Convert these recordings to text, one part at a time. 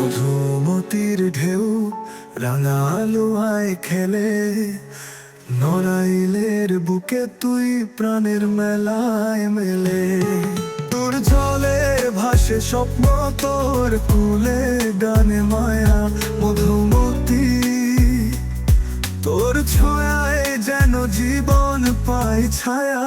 মধুমতির ঢেউ রাঙা আলোয় খেলে। নড়াইলের বুকে তুই প্রাণের মেলায় মেলে। তোর জলে ভাসে স্বপ্ন, তোর কুলে গানে মায়া মধুমতি। তোর ছোঁয়ায় যেন জীবন পাই ছায়া।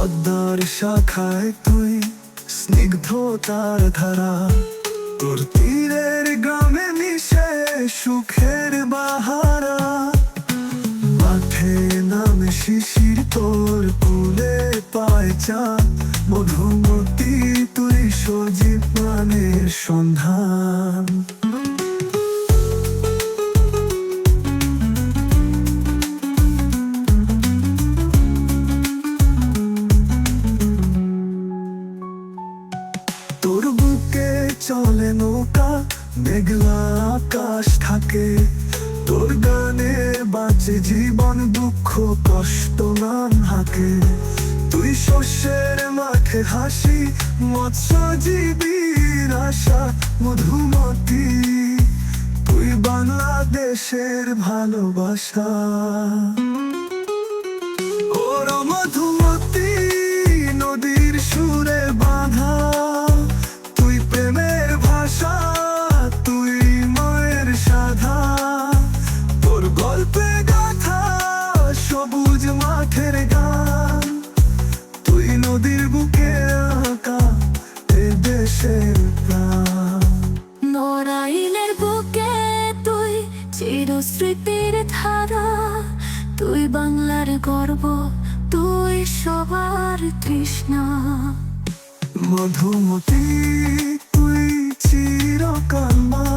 পদ্মার শাখায় তুই স্নিগ্ধতার ধারা। তোর তীরের গ্রামে মিশে সুখের বাহারা। মাঠে নামে শিশির তোর কুলে পায় চা মধুমতি তুই সজীব প্রাণের সন্ধান। চলে নৌকা, মেঘলা আকাশ থাকে। তোর গানে বাঁচে জীবন, দুঃখ, কষ্ট, নাম হাকে। তুই শস্যের মাঠে হাসি মৎস্যজীবীর আশা মধুমতি। তুই বাংলাদেশের ভালোবাসা। স্মৃতির ধারা তুই বাংলার গর্ব তুই সবার তৃষ্ণা। মধুমতি তুই চিরকাল মা